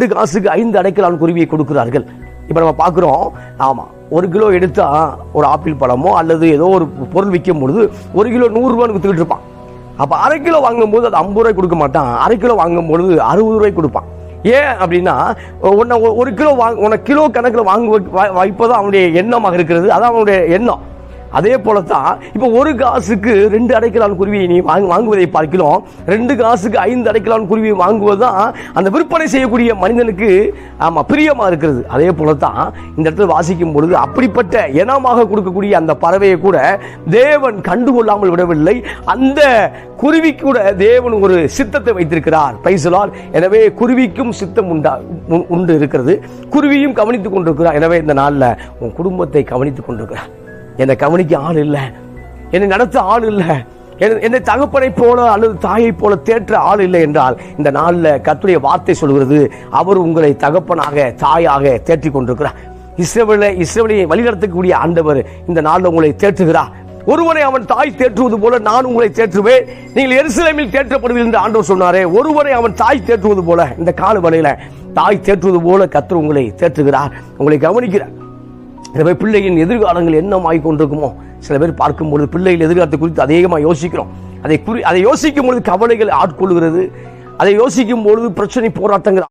ரெண்டு காசுக்கு ஐந்து அடைக்கலான் குருவியை கொடுக்கிறார்கள். இப்போ நம்ம பார்க்குறோம் ஆமாம் ஒரு கிலோ எடுத்தால் ஒரு ஆப்பிள் பழமோ அல்லது ஏதோ ஒரு பொருள் விற்கும் பொழுது ஒரு கிலோ நூறுரூவான்னு விற்றுக்கிட்டு இருப்பான். அப்போ அரை கிலோ வாங்கும்போது அது ஐம்பது ரூபாய் கொடுக்க மாட்டான். அரை கிலோ வாங்கும் பொழுது அறுபது ரூபாய் கொடுப்பான். ஏன் அப்படின்னா உன்னை ஒரு கிலோ வாங்க உன்னை கிலோ கணக்கில் வாங்க வைப்பதான் அவனுடைய எண்ணமாக இருக்கிறது அதான் அவனுடைய எண்ணம். அதே போல தான் இப்போ ஒரு காசுக்கு ரெண்டு அடைக்கலான் குருவியை நீ வாங்க வாங்குவதை பார்க்கிறோம். ரெண்டு காசுக்கு ஐந்து அடைக்கலான் குருவியை வாங்குவது தான் அந்த விற்பனை செய்யக்கூடிய மனிதனுக்கு ஆமாம் பிரியமாக இருக்கிறது. அதே போல தான் இந்த இடத்துல வாசிக்கும் பொழுது அப்படிப்பட்ட இனமாக கொடுக்கக்கூடிய அந்த பறவையை கூட தேவன் கண்டுகொள்ளாமல் விடவில்லை. அந்த குருவி கூட தேவன் ஒரு சித்தத்தை வைத்திருக்கிறார். பைசலால் எனவே குருவிக்கும் சித்தம் உண்டா உண்டு இருக்கிறது. குருவியும் கவனித்துக் கொண்டிருக்கிறார். எனவே இந்த நாளில் உன் குடும்பத்தை கவனித்துக் கொண்டிருக்கிறார். என்னை கவனிக்க ஆள் இல்லை. என்னை நடத்த ஆள் இல்லை. என்னை- என்னை தகப்பனை போல அல்லது தாயை போல தேற்ற ஆள் இல்லை என்றால் இந்த நாளில் கத்துடைய வார்த்தை சொல்கிறது அவர் உங்களை தகப்பனாக தாயாக தேற்றி கொண்டிருக்கிறார். இஸ்ரவேலை இஸ்ரேவலியை வழிநடத்தக்கூடிய ஆண்டவர் இந்த நாளில் உங்களை தேற்றுகிறார். ஒருவனை அவன் தாய் தேற்றுவது போல நான் உங்களை தேற்றுவேன். நீங்கள் எருசலேமில் தேற்றப்படுவீர்கள் என்று ஆண்டவர் சொன்னாரே. ஒருவரை அவன் தாய் தேற்றுவது போல இந்த கால வலையில தாய் தேற்றுவது போல கர்த்தர் உங்களை தேற்றுகிறார். உங்களை கவனிக்கிறார். எனவே பிள்ளையின் எதிர்காலங்கள் என்னமாய் கொண்டிருக்குமோ? சில பேர் பார்க்கும்பொழுது பிள்ளைகள் எதிர்காலத்தை குறித்து அதிகமாக யோசிக்கிறோம். அதை குறி அதை யோசிக்கும் பொழுது கவலைகள் ஆட்கொள்கிறது. அதை யோசிக்கும் பொழுது பிரச்சனை போராட்டங்கள்